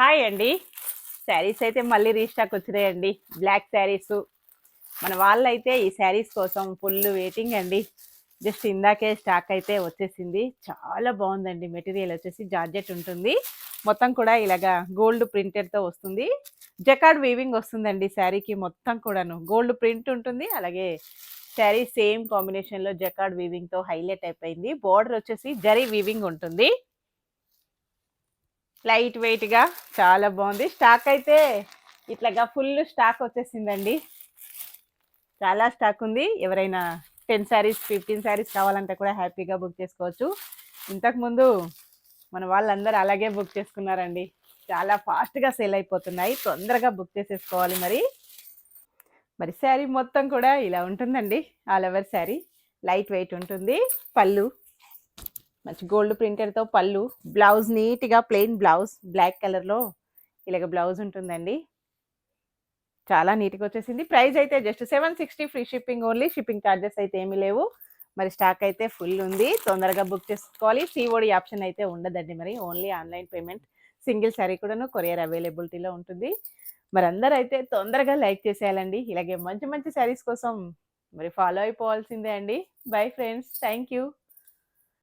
Hi అండి. శారీస్ అయితే మళ్ళీ రీస్టాక్ వచ్చినాయండి. బ్లాక్ శారీస్ మన వాళ్ళైతే ఈ శారీస్ కోసం ఫుల్ వెయిటింగ్ అండి. జస్ట్ ఇందాకే స్టాక్ అయితే వచ్చేసింది. చాలా బాగుందండి. మెటీరియల్ వచ్చేసి జార్జెట్ ఉంటుంది. మొత్తం కూడా ఇలాగా గోల్డ్ ప్రింటెడ్తో వస్తుంది. జకాడ్ వీవింగ్ వస్తుందండి శారీకి మొత్తం కూడాను. గోల్డ్ ప్రింట్ ఉంటుంది. అలాగే శారీ సేమ్ కాంబినేషన్లో జకాడ్ వీవింగ్తో హైలైట్ అయిపోయింది. బార్డర్ వచ్చేసి జరీ వీవింగ్ ఉంటుంది. లైట్ వెయిట్గా చాలా బాగుంది. స్టాక్ అయితే ఇట్లాగా ఫుల్ స్టాక్ వచ్చేసిందండి. చాలా స్టాక్ ఉంది. ఎవరైనా టెన్ శారీస్ ఫిఫ్టీన్ శారీస్ కావాలంటే కూడా హ్యాపీగా బుక్ చేసుకోవచ్చు. ఇంతకుముందు మన వాళ్ళందరూ అలాగే బుక్ చేసుకున్నారండి. చాలా ఫాస్ట్గా సేల్ అయిపోతున్నాయి. తొందరగా బుక్ చేసేసుకోవాలి మరి. మరి శారీ మొత్తం కూడా ఇలా ఉంటుందండి. All over sari. Light weight ఉంటుంది. పళ్ళు మంచి గోల్డ్ ప్రింటెడ్తో పళ్ళు బ్లౌజ్ నీట్గా ప్లెయిన్ బ్లౌజ్ బ్లాక్ కలర్లో ఇలాగ బ్లౌజ్ ఉంటుందండి. చాలా నీట్గా వచ్చేసింది. ప్రైస్ అయితే just seven sixty free shipping only. Shipping charges అయితే ఏమీ లేవు. మరి స్టాక్ అయితే ఫుల్ ఉంది. తొందరగా బుక్ చేసుకోవాలి. సిఓడి ఆప్షన్ అయితే ఉండదండి మరి. Only online payment. Single sari కూడాను కొరియర్ అవైలబిలిటీలో ఉంటుంది. మరి అందరూ అయితే తొందరగా లైక్ చేసేయాలండి. ఇలాగే మంచి మంచి శారీస్ కోసం మరి ఫాలో అయిపోవాల్సిందే అండి. Bye friends. Thank you.